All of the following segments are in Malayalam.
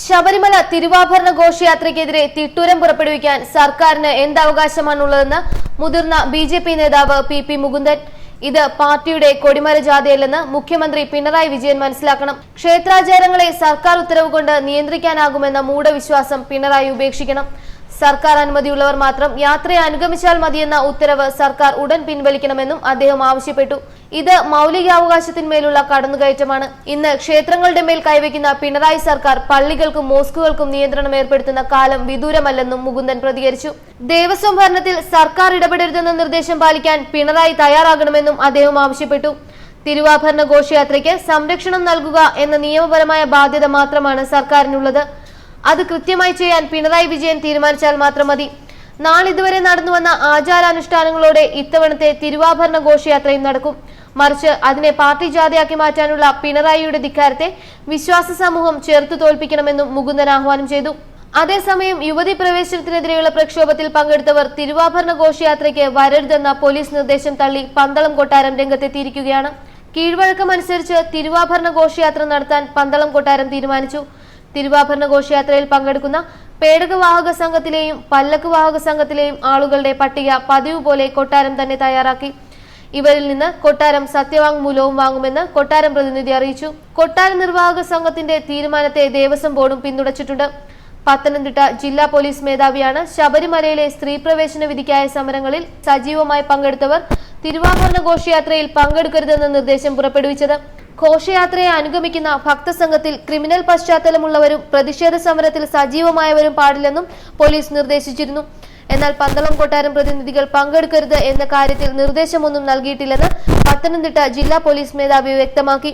ശബരിമല തിരുവാഭരണ ഘോഷയാത്രയ്ക്കെതിരെ തിട്ടൂരം പുറപ്പെടുവിക്കാൻ സർക്കാരിന് എന്ത് അവകാശമാണുള്ളതെന്ന് മുതിർന്ന ബി ജെ പി നേതാവ് പി പി മുകുന്ദൻ. ഇത് പാർട്ടിയുടെ കൊടിമര ജാഥയല്ലെന്ന് മുഖ്യമന്ത്രി പിണറായി വിജയൻ മനസ്സിലാക്കണം. ക്ഷേത്രാചാരങ്ങളെ സർക്കാർ ഉത്തരവ് കൊണ്ട് നിയന്ത്രിക്കാനാകുമെന്ന മൂഢവിശ്വാസം പിണറായി ഉപേക്ഷിക്കണം. സർക്കാർ അനുമതിയുള്ളവർ മാത്രം യാത്രയെ അനുഗമിച്ചാൽ മതിയെന്ന ഉത്തരവ് സർക്കാർ ഉടൻ പിൻവലിക്കണമെന്നും അദ്ദേഹം ആവശ്യപ്പെട്ടു. ഇത് മൗലികാവകാശത്തിന്മേലുള്ള കടന്നുകയറ്റമാണ്. ഇന്ന് ക്ഷേത്രങ്ങളുടെ മേൽ കൈവയ്ക്കുന്ന പിണറായി സർക്കാർ പള്ളികൾക്കും മോസ്കുകൾക്കും നിയന്ത്രണം ഏർപ്പെടുത്തുന്ന കാലം വിദൂരമല്ലെന്നും മുകുന്ദൻ പ്രതികരിച്ചു. ദേവസ്വം ഭരണത്തിൽ സർക്കാർ ഇടപെടരുതെന്ന നിർദ്ദേശം പാലിക്കാൻ പിണറായി തയ്യാറാകണമെന്നും അദ്ദേഹം ആവശ്യപ്പെട്ടു. തിരുവാഭരണ ഘോഷയാത്രയ്ക്ക് സംരക്ഷണം നൽകുക എന്ന നിയമപരമായ ബാധ്യത മാത്രമാണ് സർക്കാരിനുള്ളത്. അത് കൃത്യമായി ചെയ്യാൻ പിണറായി വിജയൻ തീരുമാനിച്ചാൽ മാത്രം മതി. നാളിതുവരെ നടന്നുവന്ന ആചാരാനുഷ്ഠാനങ്ങളോടെ ഇത്തവണത്തെ തിരുവാഭരണ ഘോഷയാത്രയും നടക്കും. മറിച്ച് അതിനെ പാർട്ടി ജാഥയാക്കി മാറ്റാനുള്ള പിണറായിയുടെ ധിക്കാരത്തെ വിശ്വാസ സമൂഹം ചേർത്ത് തോൽപ്പിക്കണമെന്നും മുകുന്ദൻ ആഹ്വാനം ചെയ്തു. അതേസമയം യുവതി പ്രവേശനത്തിനെതിരെയുള്ള പ്രക്ഷോഭത്തിൽ പങ്കെടുത്തവർ തിരുവാഭരണ ഘോഷയാത്രയ്ക്ക് വരരുതെന്ന പോലീസ് നിർദ്ദേശം തള്ളി പന്തളം കൊട്ടാരം രംഗത്തെത്തിയിരിക്കുകയാണ്. കീഴ്വഴക്കം അനുസരിച്ച് തിരുവാഭരണ ഘോഷയാത്ര നടത്താൻ പന്തളം കൊട്ടാരം തീരുമാനിച്ചു. തിരുവാഭരണ ഘോഷയാത്രയിൽ പങ്കെടുക്കുന്ന പേടക വാഹക സംഘത്തിലെയും പല്ലക്ക് വാഹക സംഘത്തിലെയും ആളുകളുടെ പട്ടിക പതിവ് പോലെ കൊട്ടാരം തന്നെ തയ്യാറാക്കി. ഇവരിൽ നിന്ന് കൊട്ടാരം സത്യവാങ്മൂലവും വാങ്ങുമെന്ന് കൊട്ടാരം പ്രതിനിധി അറിയിച്ചു. കൊട്ടാര നിർവാഹക സംഘത്തിന്റെ തീരുമാനത്തെ ദേവസ്വം ബോർഡും പിന്തുണച്ചിട്ടുണ്ട്. പത്തനംതിട്ട ജില്ലാ പോലീസ് മേധാവിയാണ് ശബരിമലയിലെ സ്ത്രീ പ്രവേശന വിധിക്കായ സമരങ്ങളിൽ സജീവമായി പങ്കെടുത്തവർ തിരുവാഭരണ ഘോഷയാത്രയിൽ പങ്കെടുക്കരുതെന്ന നിർദ്ദേശം പുറപ്പെടുവിച്ചത്. ഘോഷയാത്രയെ അനുഗമിക്കുന്ന ഭക്തസംഘത്തിൽ ക്രിമിനൽ പശ്ചാത്തലമുള്ളവരും പ്രതിഷേധ സമരത്തിൽ സജീവമായവരും പാടില്ലെന്നും പോലീസ് നിർദ്ദേശിച്ചിരുന്നു. എന്നാൽ പന്തളം കൊട്ടാരം പ്രതിനിധികൾ പങ്കെടുക്കരുത് എന്ന കാര്യത്തിൽ നിർദ്ദേശമൊന്നും നൽകിയിട്ടില്ലെന്ന് പത്തനംതിട്ട ജില്ലാ പോലീസ് മേധാവി വ്യക്തമാക്കി.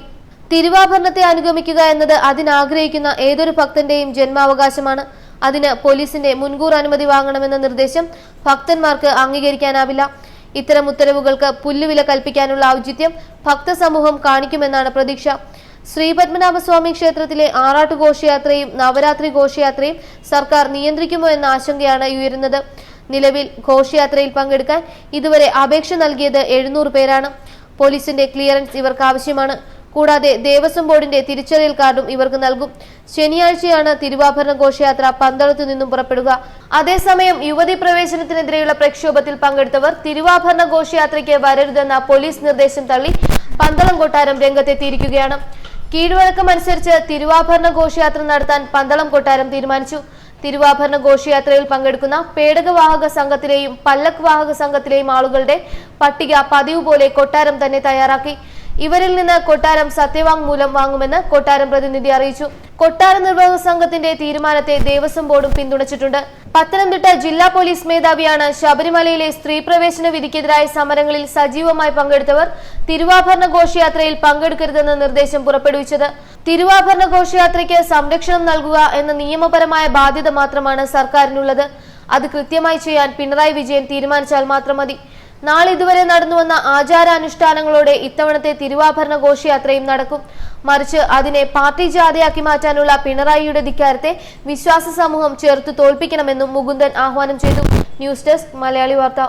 തിരുവാഭരണത്തെ അനുഗമിക്കുക എന്നത് അതിനാഗ്രഹിക്കുന്ന ഏതൊരു ഭക്തന്റെയും ജന്മാവകാശമാണ്. അതിന് പോലീസിന്റെ മുൻകൂർ അനുമതി വാങ്ങണമെന്ന നിർദ്ദേശം ഭക്തന്മാർക്ക് അംഗീകരിക്കാനാവില്ല. ഇത്തരം ഉത്തരവുകൾക്ക് പുല്ലുവില കൽപ്പിക്കാനുള്ള ഔചിത്യം ഭക്തസമൂഹം കാണിക്കുമെന്നാണ് പ്രതീക്ഷ. ശ്രീപത്മനാഭസ്വാമി ക്ഷേത്രത്തിലെ ആറാട്ട് ഘോഷയാത്രയും നവരാത്രി ഘോഷയാത്രയും സർക്കാർ നിയന്ത്രിക്കുമോ എന്ന ആശങ്കയാണ് ഉയരുന്നത്. നിലവിൽ ഘോഷയാത്രയിൽ പങ്കെടുക്കാൻ ഇതുവരെ അപേക്ഷ നൽകിയത് എഴുന്നൂറ് പേരാണ്. പോലീസിന്റെ ക്ലിയറൻസ് ഇവർക്ക് ആവശ്യമാണ് കൂടാതെ ദേവസ്വം ബോർഡിന്റെ തിരിച്ചറിയൽ കാർഡും ഇവർക്ക് നൽകും. ശനിയാഴ്ചയാണ് തിരുവാഭരണ ഘോഷയാത്ര പന്തളത്തു നിന്നും പുറപ്പെടുക. അതേസമയം യുവതി പ്രവേശനത്തിനെതിരെയുള്ള പ്രക്ഷോഭത്തിൽ പങ്കെടുത്തവർ തിരുവാഭരണ ഘോഷയാത്രയ്ക്ക് വരരുതെന്ന പോലീസ് നിർദ്ദേശം തള്ളി പന്തളം കൊട്ടാരം രംഗത്തെത്തിയിരിക്കുകയാണ്. കീഴ്വഴക്കം അനുസരിച്ച് തിരുവാഭരണ ഘോഷയാത്ര നടത്താൻ പന്തളം കൊട്ടാരം തീരുമാനിച്ചു. തിരുവാഭരണ ഘോഷയാത്രയിൽ പങ്കെടുക്കുന്ന പേടകവാഹക സംഘത്തിലെയും പല്ലക് വാഹക സംഘത്തിലെയും ആളുകളുടെ പട്ടിക പതിവ് പോലെ കൊട്ടാരം തന്നെ തയ്യാറാക്കി. ഇവരിൽ നിന്ന് കൊട്ടാരം സത്യവാങ്മൂലം വാങ്ങുമെന്ന് കൊട്ടാരം പ്രതിനിധി അറിയിച്ചു. കൊട്ടാര നിർവാഹക സംഘത്തിന്റെ തീരുമാനത്തെ ദേവസ്വം ബോർഡും പിന്തുണച്ചിട്ടുണ്ട്. പത്തനംതിട്ട ജില്ലാ പോലീസ് മേധാവിയാണ് ശബരിമലയിലെ സ്ത്രീ പ്രവേശന വിധിക്കെതിരായ സമരങ്ങളിൽ സജീവമായി പങ്കെടുത്തവർ തിരുവാഭരണ ഘോഷയാത്രയിൽ പങ്കെടുക്കരുതെന്ന നിർദ്ദേശം പുറപ്പെടുവിച്ചത്. തിരുവാഭരണ ഘോഷയാത്രയ്ക്ക് സംരക്ഷണം നൽകുക എന്ന നിയമപരമായ ബാധ്യത മാത്രമാണ് സർക്കാരിനുള്ളത്. അത് കൃത്യമായി ചെയ്യാൻ പിണറായി വിജയൻ തീരുമാനിച്ചാൽ മാത്രം മതി. നാളിതുവരെ നടന്നുവന്ന ആചാരാനുഷ്ഠാനങ്ങളോടെ ഇത്തവണത്തെ തിരുവാഭരണ ഘോഷയാത്രയും നടക്കും. മറിച്ച് അതിനെ പാർട്ടി ജാഥയാക്കി മാറ്റാനുള്ള പിണറായിയുടെ ധിക്കാരത്തെ വിശ്വാസ സമൂഹം ചേർത്ത് തോൽപ്പിക്കണമെന്നും മുകുന്ദൻ ആഹ്വാനം ചെയ്തു. ന്യൂസ് ഡെസ്ക് മലയാളി വാർത്ത.